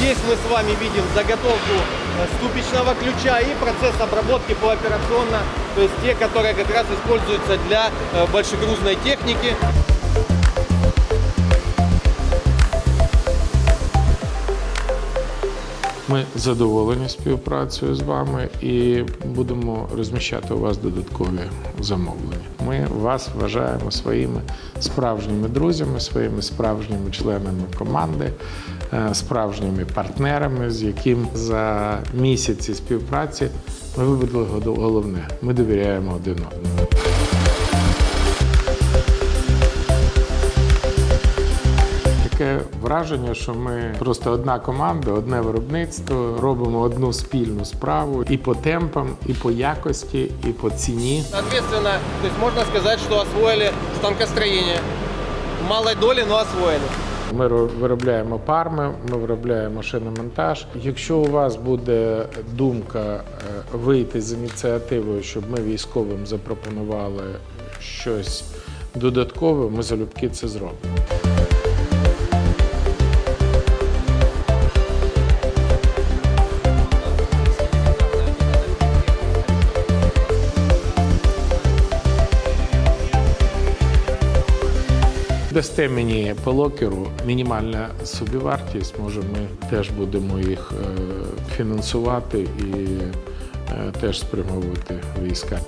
Здесь мы с вами видим заготовку э, ступичного ключа и процесс обработки пооперационно, то есть те, которые как раз используются для э, большегрузной техники. Ми задоволені співпрацею з вами і будемо розміщати у вас додаткові замовлення. Ми вас вважаємо своїми справжніми друзями, своїми справжніми членами команди, е, справжніми партнерами, з яким за місяці співпраці ми виведли головне. Ми довіряємо один одному. Таке враження, що ми просто одна команда, одне виробництво, робимо одну спільну справу і по темпам, і по якості, і по ціні. Соответственно, то есть можно сказать, что освоили станкостроение. В малой доли, но освоили. Ми ро- виробляємо парми, ми виробляємо шиномонтаж. Якщо у вас буде думка е, вийти з ініціативою, щоб ми військовим запропонували щось додаткове, ми залюбки це зробимо. Дасте мені по локеру мінімальна собівартість, може ми теж будемо їх е, фінансувати і е, теж спрямовувати війська.